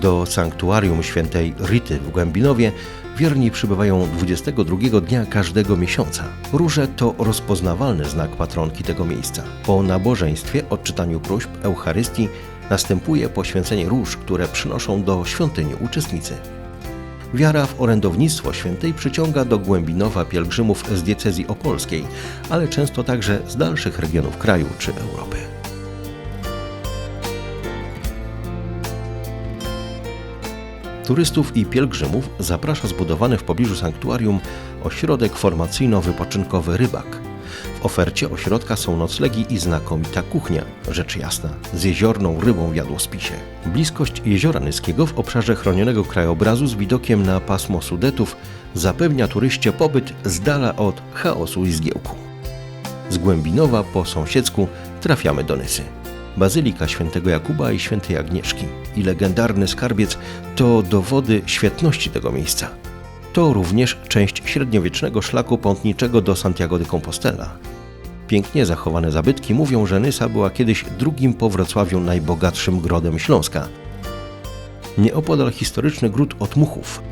Do sanktuarium świętej Rity w Głębinowie wierni przybywają 22 dnia każdego miesiąca. Róże to rozpoznawalny znak patronki tego miejsca. Po nabożeństwie, odczytaniu próśb, Eucharystii następuje poświęcenie róż, które przynoszą do świątyni uczestnicy. Wiara w orędownictwo świętej przyciąga do Głębinowa pielgrzymów z diecezji opolskiej, ale często także z dalszych regionów kraju czy Europy. Turystów i pielgrzymów zaprasza zbudowany w pobliżu sanktuarium ośrodek formacyjno-wypoczynkowy Rybak. W ofercie ośrodka są noclegi i znakomita kuchnia, rzecz jasna, z jeziorną rybą w jadłospisie. Bliskość jeziora Nyskiego w obszarze chronionego krajobrazu z widokiem na pasmo Sudetów zapewnia turyście pobyt z dala od chaosu i zgiełku. Z Głębinowa po sąsiedzku trafiamy do Nysy. Bazylika Świętego Jakuba i Świętej Agnieszki i legendarny skarbiec to dowody świetności tego miejsca. To również część średniowiecznego szlaku pątniczego do Santiago de Compostela. Pięknie zachowane zabytki mówią, że Nysa była kiedyś drugim po Wrocławiu najbogatszym grodem Śląska. Nieopodal historyczny gród Otmuchów.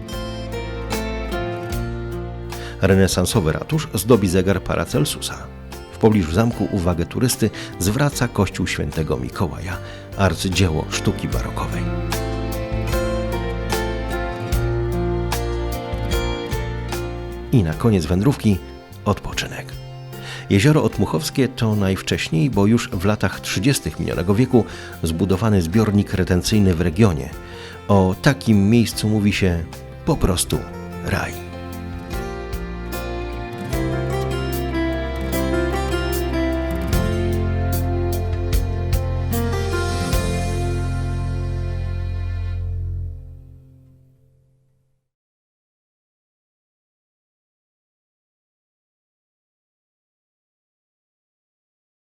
Renesansowy ratusz zdobi zegar Paracelsusa. W pobliżu zamku uwagę turysty zwraca kościół świętego Mikołaja, arcydzieło sztuki barokowej. I na koniec wędrówki odpoczynek. Jezioro Otmuchowskie to najwcześniej, bo już w latach 30. minionego wieku zbudowany zbiornik retencyjny w regionie. O takim miejscu mówi się po prostu raj.